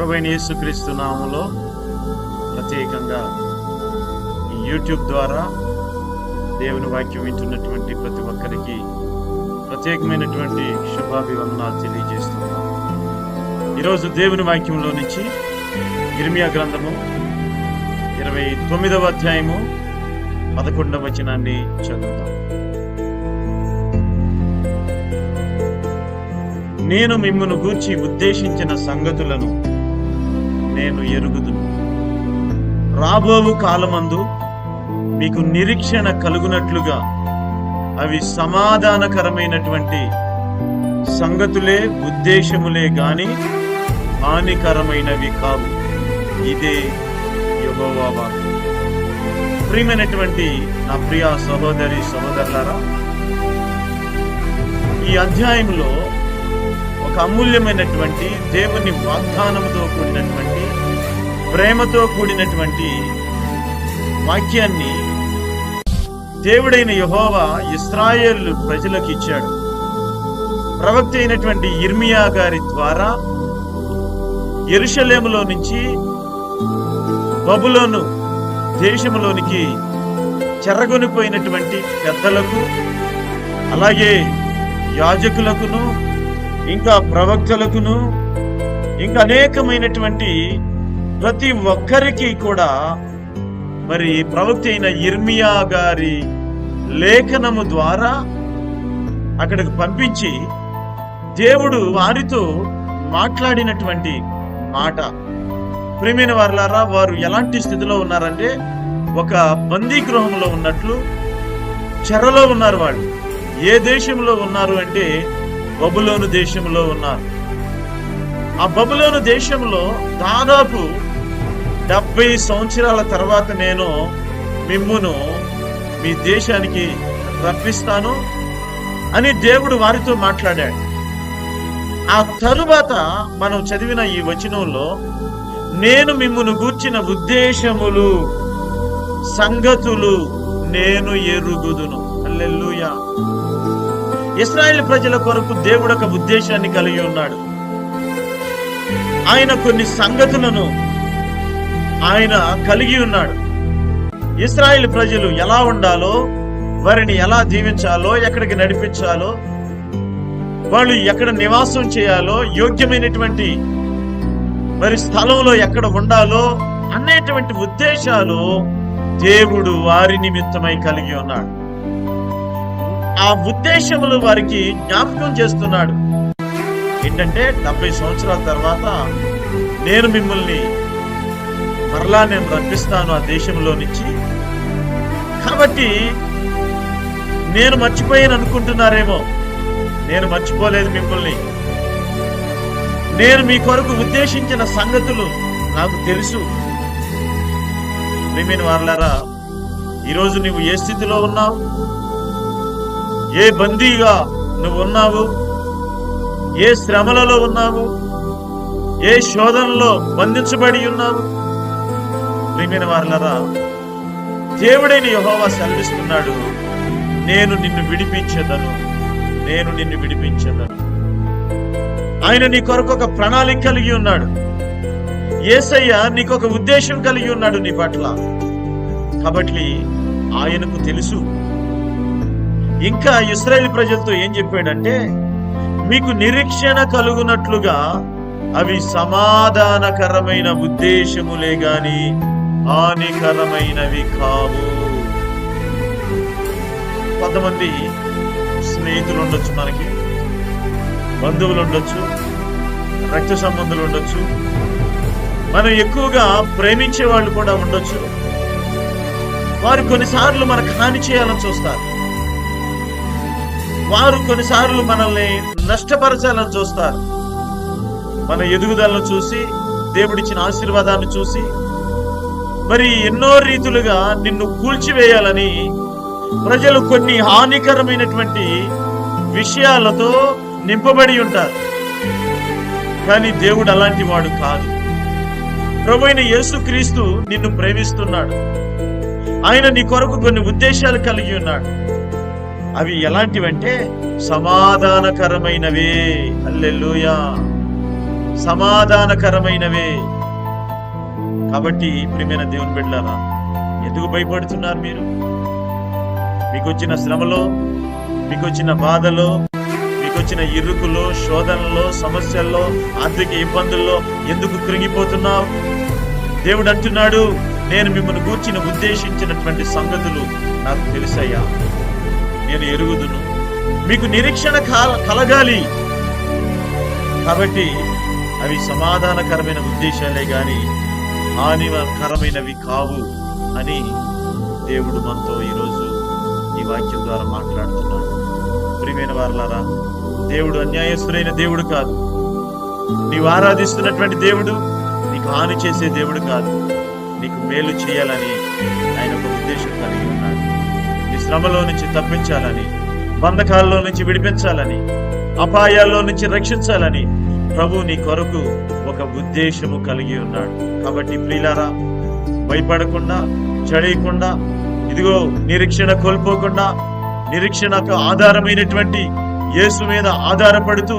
ప్రభువైన యేసుక్రీస్తు నామంలో ప్రత్యేకంగా ఈ యూట్యూబ్ ద్వారా దేవుని వాక్యం వింటున్నటువంటి ప్రతి ఒక్కరికి ప్రత్యేకమైనటువంటి శుభాభివందనాలు తెలియజేస్తున్నాను ఈరోజు దేవుని వాక్యంలో నుంచి ఇర్మియా గ్రంథము ఇరవై తొమ్మిదవ అధ్యాయము పదకొండవ వచనాన్ని చదువుతాం నేను మిమ్మను గూర్చి ఉద్దేశించిన సంగతులను నేను ఎరుగుదును. రాబోవు కాలమందు మీకు నిరీక్షణ కలుగునట్లుగా అవి సమాధానకరమైనటువంటి సంగతులే ఉద్దేశములే గాని హానికరమైనవి కావు. ఇదే యెహోవా ప్రియమైనటువంటి నా ప్రియ సహోదరి సహోదరులారా ఈ అధ్యాయంలో ఒక అమూల్యమైనటువంటి దేవుని వాగ్దానంతో కూడినటువంటి ప్రేమతో కూడినటువంటి వాక్యాన్ని దేవుడైన యహోవా ఇస్రాయేల్ ప్రజలకు ఇచ్చాడు. ప్రవక్త అయినటువంటి ఇర్మియా గారి ద్వారా ఎరుషలేములో నుంచి బబులోను దేశంలోనికి చెరగొనిపోయినటువంటి పెద్దలకు అలాగే యాజకులకును ఇంకా ప్రవక్తలకును ఇంకా అనేకమైనటువంటి ప్రతి ఒక్కరికి కూడా మరి ప్రవక్త అయిన ఇర్మియా గారి లేఖనము ద్వారా అక్కడికి పంపించి దేవుడు వారితో మాట్లాడినటువంటి మాట. ప్రేమైన వారులారా వారు ఎలాంటి స్థితిలో ఉన్నారంటే ఒక బందీ గృహంలో ఉన్నట్లు చెరలో ఉన్నారు వాళ్ళు. ఏ దేశంలో ఉన్నారు అంటే బబులోను దేశంలో ఉన్నారు. ఆ బబులోను దేశంలో దాదాపు డెబ్బై సంవత్సరాల తర్వాత నేను మిమ్మును మీ దేశానికి రప్పిస్తాను అని దేవుడు వారితో మాట్లాడాడు. ఆ తరువాత మనం చదివిన ఈ వచనంలో నేను మిమ్మును గూర్చిన ఉద్దేశములు సంగతులు నేను ఎరుగుదును. అల్లెల్లుయా ఇస్రాయేల్ ప్రజల కొరకు దేవుడు ఒక ఉద్దేశాన్ని కలిగి ఉన్నాడు. ఆయన కొన్ని సంగతులను ఆయన కలిగి ఉన్నాడు. ఇస్రాయేల్ ప్రజలు ఎలా ఉండాలో వారిని ఎలా జీవించాలో ఎక్కడికి నడిపించాలో వాళ్ళు ఎక్కడ నివాసం చేయాలో యోగ్యమైనటువంటి మరి స్థలంలో ఎక్కడ ఉండాలో అనేటువంటి ఉద్దేశాలు దేవుడు వారి నిమిత్తమై కలిగి ఉన్నాడు. ఆ ఉద్దేశములు వారికి జ్ఞాపకం చేస్తున్నాడు. ఏంటంటే డెబ్బై సంవత్సరాల తర్వాత నేను మిమ్మల్ని మరలా నేను రప్పిస్తాను ఆ దేశంలో నుంచి. కాబట్టి నేను మర్చిపోయాను అనుకుంటున్నారేమో. నేను మర్చిపోలేదు మిమ్మల్ని. నేను మీ కొరకు ఉద్దేశించిన సంగతులు నాకు తెలుసు. ప్రేమైన వారులారా ఈరోజు నువ్వు ఏ స్థితిలో ఉన్నావు? ఏ బందీగా నువ్వు ఉన్నావు ఏ శ్రమలలో ఉన్నావు? ఏ శోధనలో బంధించబడి ఉన్నావు? ప్రియమైన వారులరా దేవుడైన యహోవా సెలవిస్తున్నాడు నేను నిన్ను విడిపించదను నేను నిన్ను విడిపించదను. ఆయన నీ కొరకు ఒక ప్రణాళిక కలిగి ఉన్నాడు. ఏసయ్య నీకు ఒక ఉద్దేశం కలిగి ఉన్నాడు నీ పట్ల. కాబట్టి ఆయనకు తెలుసు ఇంకా ఇస్రాయేల్ ప్రజలతో ఏం చెప్పాడంటే మీకు నిరీక్షణ కలుగునట్లుగా అవి సమాధానకరమైన ఉద్దేశములే గాని హానికరమైనవి కావు. కొంతమంది స్నేహితులు ఉండొచ్చు మనకి బంధువులు ఉండొచ్చు రక్త సంబంధులు ఉండొచ్చు మనం ఎక్కువగా ప్రేమించే వాళ్ళు కూడా ఉండొచ్చు. వారు కొన్నిసార్లు మనకు హాని చేయాలని చూస్తారు. వారు కొన్నిసార్లు మనల్ని నష్టపరచాలని చూస్తారు. మన ఎదుగుదలను చూసి దేవుడిచ్చిన ఆశీర్వాదాన్ని చూసి మరి ఎన్నో రీతులుగా నిన్ను కూల్చివేయాలని ప్రజలు కొన్ని హానికరమైనటువంటి విషయాలతో నింపబడి ఉంటారు. కానీ దేవుడు అలాంటి వాడు కాదు. ప్రభుైన యేసుక్రీస్తు నిన్ను ప్రేమిస్తున్నాడు. ఆయన నీ కొరకు కొన్ని ఉద్దేశాలు కలిగి ఉన్నాడు. అవి ఎలాంటివంటే సమాధానకరమైనవే. అల్లెల్లుయా సమాధానకరమైనవే. కాబట్టి ప్రియమైన దేవుని బిడ్డారా ఎందుకు భయపడుతున్నారు మీరు? మీకు వచ్చిన శ్రమలో మీకు వచ్చిన బాధలో మీకు వచ్చిన ఇరుకులో శోధనలో సమస్యల్లో ఆర్థిక ఇబ్బందుల్లో ఎందుకు కృంగిపోతున్నావు? దేవుడు అంటున్నాడు నేను మిమ్మల్ని గూర్చిన ఉద్దేశించినటువంటి సంగతులు నాకు తెలుసయ్యా. నేను ఎరుగుదును. మీకు నిరీక్షణ కాల- కలగాలి. కాబట్టి అవి సమాధానకరమైన ఉద్దేశాలే గాని హానికరమైనవి కావు అని దేవుడు మనతో ఈరోజు ఈ వాక్యం ద్వారా మాట్లాడుతున్నాడు. ప్రియమైన వారలారా దేవుడు అన్యాయస్తుడైన దేవుడు కాదు. నీవు ఆరాధిస్తున్నటువంటి దేవుడు నీకు హాని చేసే దేవుడు కాదు. నీకు మేలు చేయాలని ఆయన ఒక ఉద్దేశం కలిగి ఉన్నాడు. ఈ శ్రమలో నుంచి తప్పించాలని బంధకాల్లో నుంచి విడిపించాలని అపాయాల్లో నుంచి రక్షించాలని ప్రభు నీ కొరకు ఒక ఉద్దేశము కలిగి ఉన్నాడు. కాబట్టి ప్రియులారా భయపడకుండా చడయకుండా ఇదిగో నిరీక్షణ కోల్పోకుండా నిరీక్షణకు ఆధారమైనటువంటి యేసు మీద ఆధారపడుతూ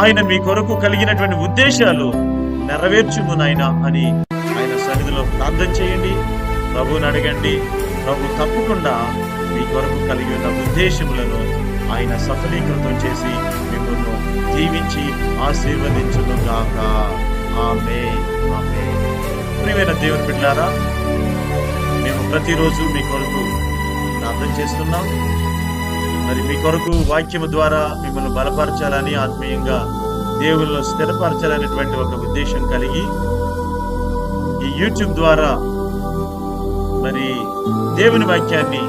ఆయన మీ కొరకు కలిగినటువంటి ఉద్దేశాలు నెరవేర్చుము నాయన అని ఆయన సన్నిధిలో ప్రార్థన చేయండి. ప్రభువుని అడగండి. ప్రభు తప్పకుండా మీ కొరకు కలిగి ఉన్న ఉద్దేశములను ఆయన సఫలీకృతం చేసి మిమ్మల్ని దీవించి ఆశీర్వదించును గాక. ఆమె ఆమె ప్రియమైన దేవుని బిడ్డారా మేము ప్రతిరోజు మీ కొరకు ప్రార్థన చేస్తున్నాం. మరి మీ కొరకు వాక్యము ద్వారా మిమ్మల్ని బలపరచాలని ఆత్మీయంగా దేవుల్లో స్థిరపరచాలనేటువంటి ఒక ఉద్దేశం కలిగి ఈ యూట్యూబ్ ద్వారా మరి దేవుని వాక్యాన్ని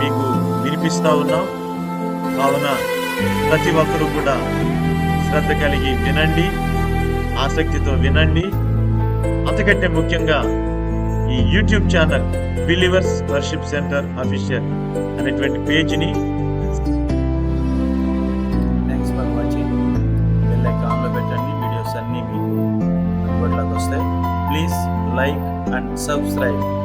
మీకు వినిపిస్తా ఉన్నాం. కావున ప్రతి ఒక్కరూ కూడా శ్రద్ధ కలిగి వినండి ఆసక్తితో వినండి. అంతకంటే ముఖ్యంగా ఈ YouTube channel believers worship centre official అనేటువంటి పేజీని థ్యాంక్స్ ఫర్ వాచింగ్ బెల్ ఐకాన్లో పెట్టండి. వీడియోస్ అన్నీ మీకు అందుబాటులోకి వస్తాయి. Please like and subscribe.